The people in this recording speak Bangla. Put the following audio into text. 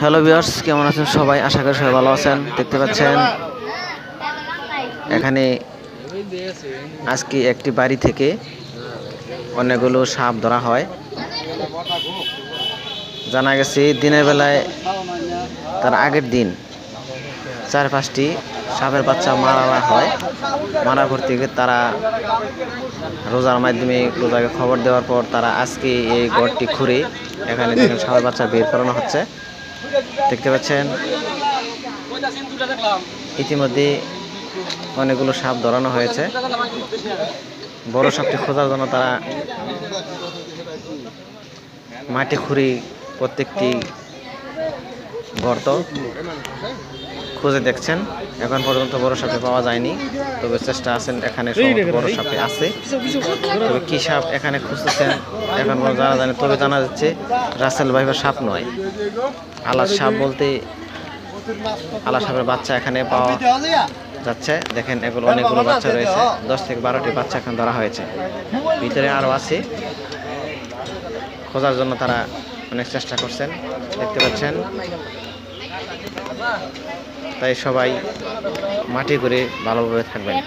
হ্যালো ভিউয়ার্স, কেমন আছেন সবাই? আশা করি সবাই ভালো আছেন। দেখতে পাচ্ছেন, এখানে আজকে একটি বাড়ি থেকে অনেকগুলো সাপ ধরা হয়। জানা গেছে, দিনের বেলায় তার আগের দিন চার পাঁচটি সাপের বাচ্চা মারা হয়। মারা থেকে তারা রোজার মাধ্যমে রোজাকে খবর দেওয়ার পর তারা আজকে এই গড়টি খুঁড়ে এখানে সাপের বাচ্চা বের করানো হচ্ছে। দেখতে পাচ্ছেন? ইতিমধ্যে অনেকগুলো সাপ ধরানো হয়েছে। বড় সাপটি খোঁজার জন্য তারা মাটি খুঁড়ি প্রত্যেকটি গর্ত। খুঁজে দেখছেন, এখন পর্যন্ত বড় সাপে পাওয়া যায়নি, তবে চেষ্টা আছেন এখানে বড় সাপে আছে। তবে কি সাপ এখানে খুঁজতেছেন, এখন জানা জানে, তবে জানা যাচ্ছে রাসেল ভাইবার সাপ নয়। আলার সাপ বলতে আলা সাপের বাচ্চা এখানে পাওয়া যাচ্ছে। দেখেন, এগুলো অনেকগুলো বাচ্চা রয়েছে। দশ থেকে বারোটি বাচ্চা এখন ধরা হয়েছে। ভিতরে আরও আছে। খোঁজার জন্য তারা অনেক চেষ্টা করছেন দেখতে পাচ্ছেন। তাই সবাই মাটি করে ভালোভাবে থাকবেন।